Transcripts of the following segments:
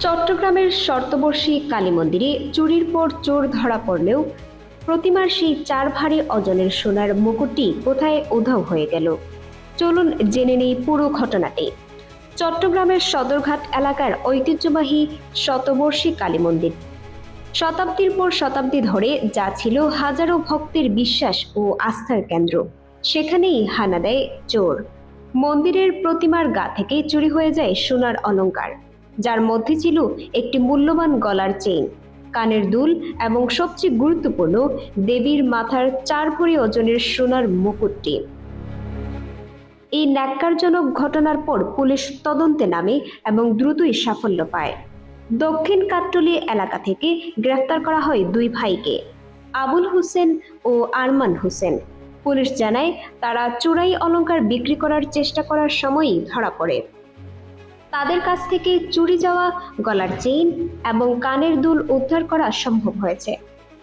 চট্টগ্রামের শর্তবর্ষী কালী মন্দিরে চুরির পর চোর ধরা পড়লেও প্রতিমার সেই চার ভারী অজনের সোনার মুকুটটি কোথায় উধাও হয়ে গেল? চলুন জেনে নেই পুরো ঘটনাটি। চট্টগ্রামের সদরঘাট এলাকার ঐতিহ্যবাহী শতবর্ষী কালী মন্দির। শতাব্দীর পর শতাব্দী ধরে যা ছিল হাজারো ভক্তের বিশ্বাস ও আস্থার কেন্দ্র। সেখানেই হানা দেয় চোর। মন্দিরের প্রতিমার গা থেকে চুরি হয়ে যায় সোনার অলংকার যার মধ্যে ছিল একটি মূল্যবান গলার চেইন। কানের দুল এবং সবচেয়ে গুরুত্বপূর্ণ, দেবীর মাথার চার ওজনের সোনার মুকুটটি। এই ন্যাক্কারজনক ঘটনার পর পুলিশ তদন্তে নামে এবং দ্রুতই সাফল্য পায়। দক্ষিণ কাট্টলি এলাকা থেকে গ্রেফতার করা হয় দুই ভাইকে, আবুল হোসেন ও আরমান হোসেন। পুলিশ জানায়, তারা চোরাই অলংকার বিক্রি করার চেষ্টা করার সময়ই ধরা পড়ে। তাদের কাছ থেকে চুরি যাওয়া, গলার চেইন এবং কানের দুল উদ্ধার করা সম্ভব হয়েছে।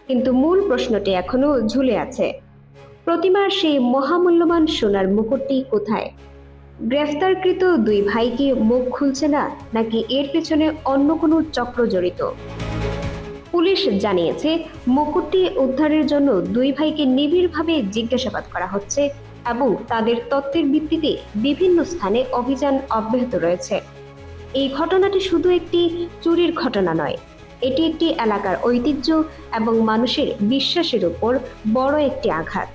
কিন্তু মূল প্রশ্নটি এখনও ঝুলে আছে। প্রতিমার সেই মহামূল্যবান সোনার মুকুটটি কোথায়? গ্রেফতারকৃত দুই ভাই কি মুখ খুলছে না, নাকি এর পেছনে অন্য কোনো চক্র জড়িত? পুলিশ জানিয়েছে, মুকুটটি উদ্ধারের জন্য দুই ভাইকে নিবিড়ভাবে জিজ্ঞাসাবাদ করা হচ্ছে এবং তাদের তত্ত্বের ভিত্তিতে বিভিন্ন স্থানে অভিযান অব্যাহত রয়েছে। এই ঘটনাটি শুধু একটি চুরির ঘটনা নয়, এটি একটি এলাকার ঐতিহ্য এবং মানুষের বিশ্বাসের উপর বড় একটি আঘাত।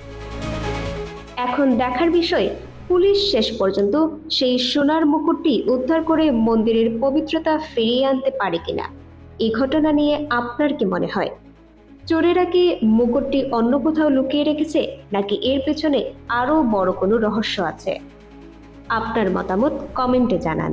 এখন দেখার বিষয়, পুলিশ শেষ পর্যন্ত সেই সোনার মুকুটটি উদ্ধার করে মন্দিরের পবিত্রতা ফিরিয়ে আনতে পারে কিনা এই ঘটনা নিয়ে আপনার কি মনে হয়? চোরেরা কি মুকুটটি অন্য কোথাও লুকিয়ে রেখেছে, নাকি এর পেছনে আরও বড় কোনো রহস্য আছে? আপনার মতামত কমেন্টে জানান।